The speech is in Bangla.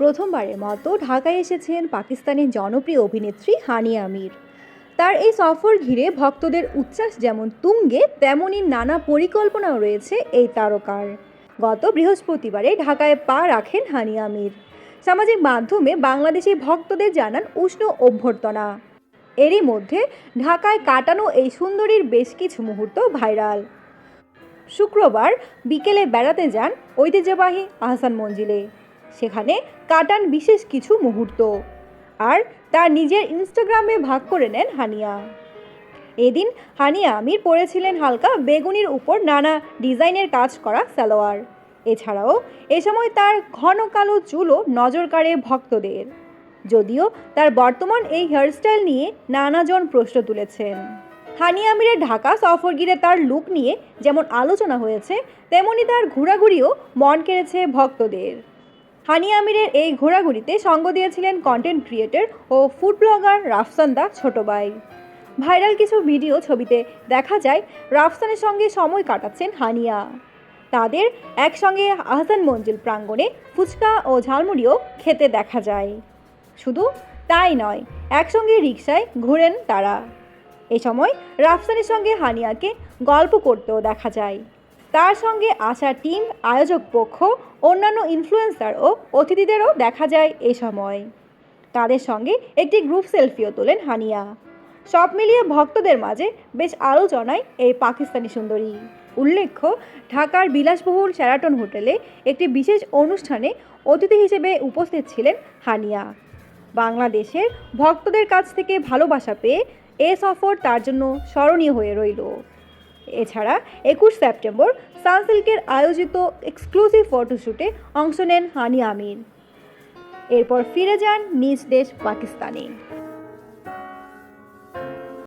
প্রথমবারের মতো ঢাকায় এসেছেন পাকিস্তানের জনপ্রিয় অভিনেত্রী হানিয়া আমির। তার এই সফর ঘিরে ভক্তদের উচ্ছ্বাস যেমন তুঙ্গে তেমনই নানা পরিকল্পনাও রয়েছে এই তারকার। গত বৃহস্পতিবারে ঢাকায় পা রাখেন হানিয়া আমির। সামাজিক মাধ্যমে বাংলাদেশি ভক্তদের জানান উষ্ণ অভ্যর্থনা। এরই মধ্যে ঢাকায় কাটানো এই সুন্দরীর বেশ কিছু মুহূর্ত ভাইরাল। শুক্রবার বিকেলে বেড়াতে যান ঐতিহ্যবাহী আহসান মঞ্জিলে। সেখানে কাটান বিশেষ কিছু মুহূর্ত। আর তা নিজের ইনস্টাগ্রামে ভাগ করে নেন হানিয়া। এদিন হানিয়া আমির পরেছিলেন হালকা বেগুনির উপর নানা ডিজাইনের কাজ করা সালোয়ার। এছাড়াও এ সময় তার ঘন কালো চুলও নজর কাড়ে ভক্তদের। যদিও তার বর্তমান এই হেয়ারস্টাইল নিয়ে নানাজন প্রশ্ন তুলেছেন। হানি আমিরের ঢাকা সফর ঘিরে তার লুক নিয়ে যেমন আলোচনা হয়েছে, তেমনি তার ঘোরাঘুরিও মন কেড়েছে ভক্তদের। হানি আমিরের এই ঘোরাঘুরিতে সঙ্গ দিয়েছিলেন কন্টেন্ট ক্রিয়েটর ও ফুড ব্লগার রাফসান্দা ছোট ভাই ভাইরাল কিছু ভিডিও ছবিতে দেখা যায়, রাফসানের সঙ্গে সময় কাটাচ্ছেন হানিয়া। তাদের একসঙ্গে আহসান মঞ্জিল প্রাঙ্গণে ফুচকা ও ঝালমুড়িও খেতে দেখা যায়। শুধু তাই নয়, একসঙ্গে রিকশায় ঘোরেন তারা। এ সময় রাফসানের সঙ্গে হানিয়াকে গল্প করতেও দেখা যায়। তার সঙ্গে আসা টিম আয়োজক পক্ষ, অন্যান্য ইনফ্লুয়েন্সার ও অতিথিদেরও দেখা যায় এ সময়। তাদের সঙ্গে একটি গ্রুপ সেলফিও তোলেন হানিয়া। সব মিলিয়ে ভক্তদের মাঝে বেশ আলোচনায় এই পাকিস্তানি সুন্দরী। উল্লেখ্য, ঢাকার বিলাসবহুল শেরাটন হোটেলে একটি বিশেষ অনুষ্ঠানে অতিথি হিসেবে উপস্থিত ছিলেন হানিয়া। বাংলাদেশের ভক্তদের কাছ থেকে ভালোবাসা পেয়ে এ সফর তার জন্য স্মরণীয় হয়ে রইল। এছাড়া একুশ সেপ্টেম্বর সানসিল্কের আয়োজিত এক্সক্লুসিভ ফটোশ্যুটে অংশ নেন হানি আমির এরপর ফিরে যান নিজ দেশ পাকিস্তানে।